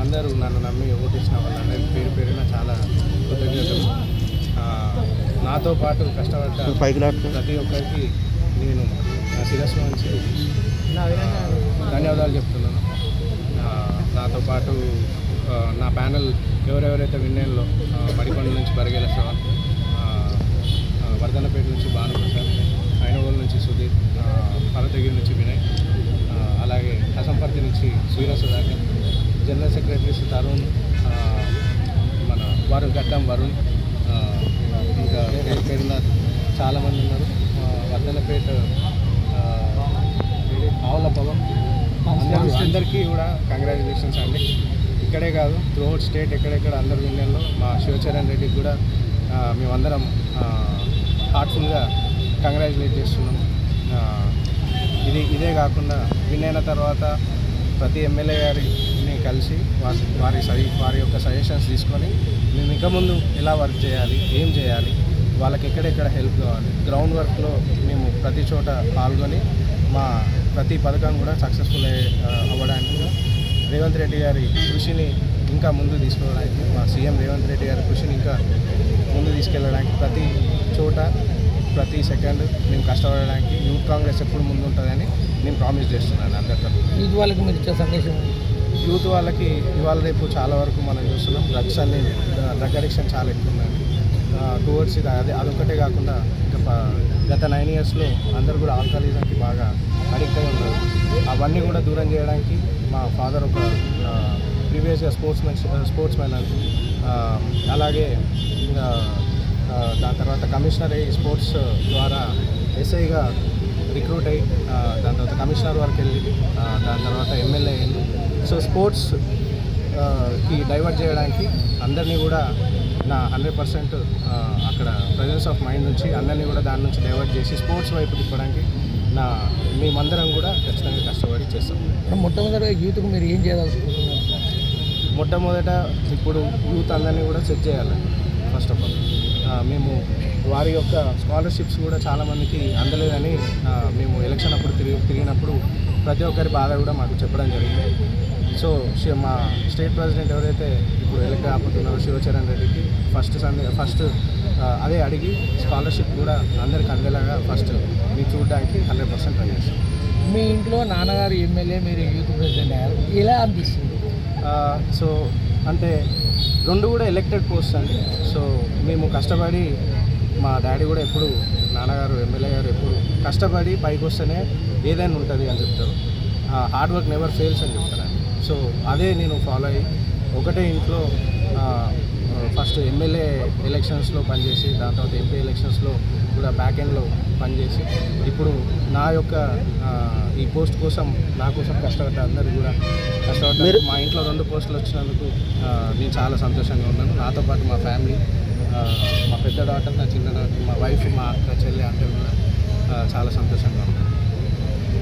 అందరూ నన్ను నమ్మి ఓటేసిన వాళ్ళందరికీ పేరు పేరున చాలా కృతజ్ఞతలు. ఆ, నాతో పాటు కష్టపడ్డ ప్రతి ఒక్కరికి నేను నా శిరస్సు నుంచి ధన్యవాదాలు చెప్తున్నాను. ఆ, నాతో పాటు నా ప్యానల్ ఎవరెవరైతే విన్నెల్లో మడికొండ నుంచి బరగేల శ్రవణ్ ఆ, వర్ధనపేట నుంచి భానుప్రసాద్ ఐనగోల్ నుంచి సుధీర్ ఆ, పర్వతగిరి నుంచి వినయ్ అలాగే సంపర్తి నుంచి సూర్య సుధాకర్ జనరల్ సెక్రటరీస్ తరుణ్ మన వరుణ్ గడ్డం వరుణ్ ఇంకా పేరు చాలామంది ఉన్నారు. ఆ, వర్ధనపేట ఆవుల పవన్ అందరూ అందరికీ కూడా కంగ్రాచులేషన్స్ అండి. ఇక్కడే కాదు త్రూఅవుట్ స్టేట్ ఎక్కడెక్కడ అందరు యూనియన్లో మా శివచరణ్ రెడ్డికి కూడా మేమందరం హార్ట్ఫుల్గా కంగ్రాచులేట్ చేస్తున్నాం. ఇది ఇదే కాకుండా విన్ అయిన తర్వాత ప్రతి ఎమ్మెల్యే గారిని కలిసి వారి వారి సజ వారి యొక్క సజెషన్స్ తీసుకొని మేము ఇంకా ముందు ఎలా వర్క్ చేయాలి ఏం చేయాలి వాళ్ళకి ఎక్కడెక్కడ హెల్ప్ కావాలి గ్రౌండ్ వర్క్లో మేము ప్రతి చోట పాల్గొని మా ప్రతి పథకం కూడా సక్సెస్ఫుల్ అవ్వడానికి రేవంత్ రెడ్డి గారి కృషిని ఇంకా ముందు తీసుకెళ్ళడానికి మా సీఎం రేవంత్ రెడ్డి గారి కృషిని ఇంకా ముందు తీసుకెళ్ళడానికి ప్రతి చోట ప్రతి సెకండ్ మేము కష్టపడడానికి యూత్ కాంగ్రెస్ ఎప్పుడు ముందు ఉంటుందని నేను ప్రామిస్ చేస్తున్నాను అందరితో. యూత్ వాళ్ళకి మీరు ఇచ్చే సందేశం? యూత్ వాళ్ళకి ఇవాళ రేపు చాలా వరకు మనం చూస్తున్నాం డ్రగ్స్ అన్ని డ్రగ్ అడిక్షన్ చాలా ఎక్కువ ఉందండి టువర్డ్స్ ఇది అదే అదొకటే కాకుండా ఇంకా గత నైన్ ఇయర్స్లో అందరూ కూడా ఆల్కహాలిజంకి బాగా అడిక్ట్ అయి ఉన్నారు. అవన్నీ కూడా దూరం చేయడానికి మా ఫాదర్ ఒక ప్రీవియస్గా స్పోర్ట్స్ మెన్ స్పోర్ట్స్ ఆ, అలాగే తర్వాత కమిషనర్ అయ్యి స్పోర్ట్స్ ద్వారా ఎస్ఐగా రిక్రూట్ అయ్యి దాని తర్వాత కమిషనర్ వరకు వెళ్ళి దాని తర్వాత ఎమ్మెల్యే అయ్యింది సో స్పోర్ట్స్కి డైవర్ట్ చేయడానికి అందరినీ కూడా నా హండ్రెడ్ పర్సెంట్ అక్కడ ప్రజెన్స్ ఆఫ్ మైండ్ నుంచి అందరినీ కూడా దాని నుంచి డైవర్ట్ చేసి స్పోర్ట్స్ వైపు తిప్పడానికి నా మేమందరం కూడా ఖచ్చితంగా కష్టపడి చేస్తాం. మొట్టమొదటిగా యూత్కు మీరు ఏం చేయదలుచుకుంటున్నారు మొట్టమొదట ఇప్పుడు యూత్ అందరినీ కూడా సెట్ చేయాలి ఫస్ట్ ఆఫ్ ఆల్. మేము వారి యొక్క స్కాలర్షిప్స్ కూడా చాలామందికి అందలేదని మేము ఎలక్షన్ అప్పుడు తిరిగి తిరిగినప్పుడు ప్రతి ఒక్కరి బాధ కూడా మాకు చెప్పడం జరిగింది. సో మా స్టేట్ ప్రెసిడెంట్ ఎవరైతే ఇప్పుడు ఎలక్ట్ కాబోతున్నారో శివచరణ్ రెడ్డికి ఫస్ట్ సందే ఫస్ట్ అదే అడిగి స్కాలర్షిప్ కూడా అందరికి అందేలాగా ఫస్ట్ మేము చూడడానికి హండ్రెడ్ పర్సెంట్ ట్రై చేస్తాం మీ ఇంట్లో నాన్నగారు ఎమ్మెల్యే మీరు యూత్ ప్రెసిడెంట్ అయ్యారు. ఎలా అనిపిస్తుంది? సో అంటే రెండు కూడా ఎలక్టెడ్ పోస్ట్ అండి. సో మేము కష్టపడి మా డాడీ కూడా ఎప్పుడు నాన్నగారు ఎమ్మెల్యే గారు ఎప్పుడు కష్టపడి పైకి వస్తేనే ఏదైనా ఉంటుంది అని చెప్తారు. హార్డ్ వర్క్ నెవర్ ఫెయిల్స్ అని చెప్తారు సో అదే నేను ఫాలో అయ్యి ఒకటే ఇంట్లో ఫస్ట్ ఎమ్మెల్యే ఎలక్షన్స్లో పనిచేసి దాని తర్వాత ఎంపీ ఎలక్షన్స్లో కూడా బ్యాక్ ఎండ్లో పనిచేసి ఇప్పుడు నా యొక్క ఈ పోస్ట్ కోసం నా కోసం కష్టపడ్డ అందరూ కూడా కష్టపడ్డారు మా ఇంట్లో రెండు పోస్టులు వచ్చినందుకు నేను చాలా సంతోషంగా ఉన్నాను. నాతో పాటు మా ఫ్యామిలీ మా పెద్ద డాటర్ నా చిన్న డాటర్ మా వైఫ్ మా అక్క చెల్లి అందరూ కూడా చాలా సంతోషంగా ఉన్నాను